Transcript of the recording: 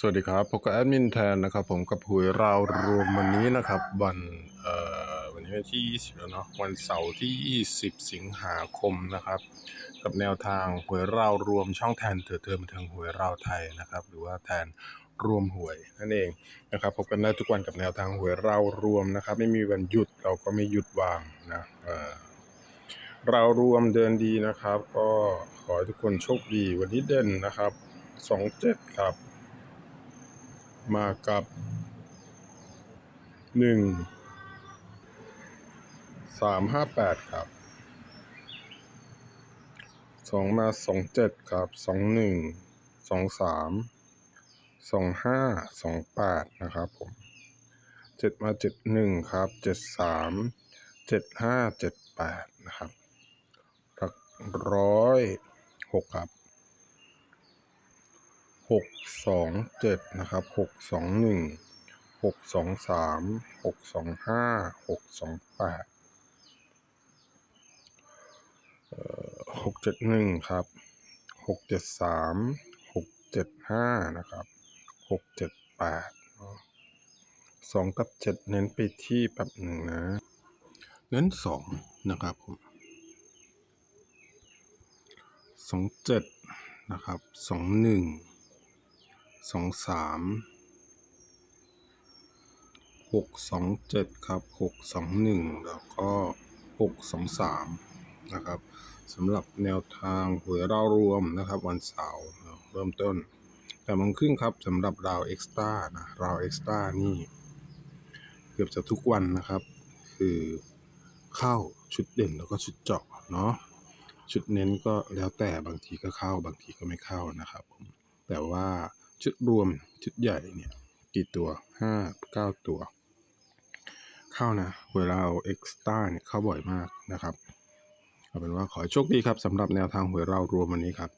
สวัสดีครับพบกับแอดมินแทนนะครับ ผมกับหวยราวรวมวันนี้นะครับ วันเอ่อวันนี้วันที่20แล้วเนาะวันเสาร์ที่ 20 สิงหาคมนะครับ กับแนวทางหวยราวรวมช่องแทนเถื่อเทิมบันเทิงหวยราวไทยนะครับ หรือว่าแทนรวมหวยนั่นเองนะครับพบกันได้ทุกวันกับแนวทางหวยราวรวมนะครับ ไม่มีวันหยุดเราก็ไม่หยุดวางนะเอ่อเรารวมเดินดีนะครับ ก็ขอให้ทุกคนโชคดีวันนี้เด่นนะครับสองเจ็ดครับ มากับหนึ่งสามห้าแปดครับสองมาสองเจ็ดครับสองหนึ่งสองสามสองห้าสองแปดนะครับผมเจ็ดมาเจ็ดหนึ่งครับเจ็ดสามเจ็ดห้าเจ็ดแปดนะครับหลักร้อยหกครับ หกสองเจ็ดนะครับหกสองหนึ่งหกสองสามหกสองห้าหกสองแปดหกเจ็ดหนึ่งครับหกเจ็ดสามหกเจ็ดห้านะครับหกเจ็ดแปดสองกับเจ็ดเน้นไปที่แบบหนึ่งนะ เน้นสองนะครับผมสองเจ็ดนะครับสองหนึ่ง สองสามหกสองเจ็ดครับหกสองหนึ่งแล้วก็หกสองสามนะครับสำหรับแนวทางหวยเรารวมนะครับวันเสาร์เริ่มต้นแต่โมงครึ่งครับสำหรับราวเอ็กซ์ต้านะราวเอ็กซ์ต้านี่ เกือบจะทุกวันนะครับ คือเข้าชุดเด่นแล้วก็ชุดเจาะเนาะชุดเน้นก็แล้วแต่บางทีก็เข้าบางทีก็ไม่เข้านะครับผมแต่ว่า ชุดรวมชุดใหญ่เนี่ย กี่ตัวห้าเก้าตัว เข้านะเวลาเอาเอ็กซ์ต้าเนี่ยเข้าบ่อยมากนะครับเอาเป็นว่าขอโชคดีครับสำหรับแนวทางหวยเรารวมวันนี้ครับ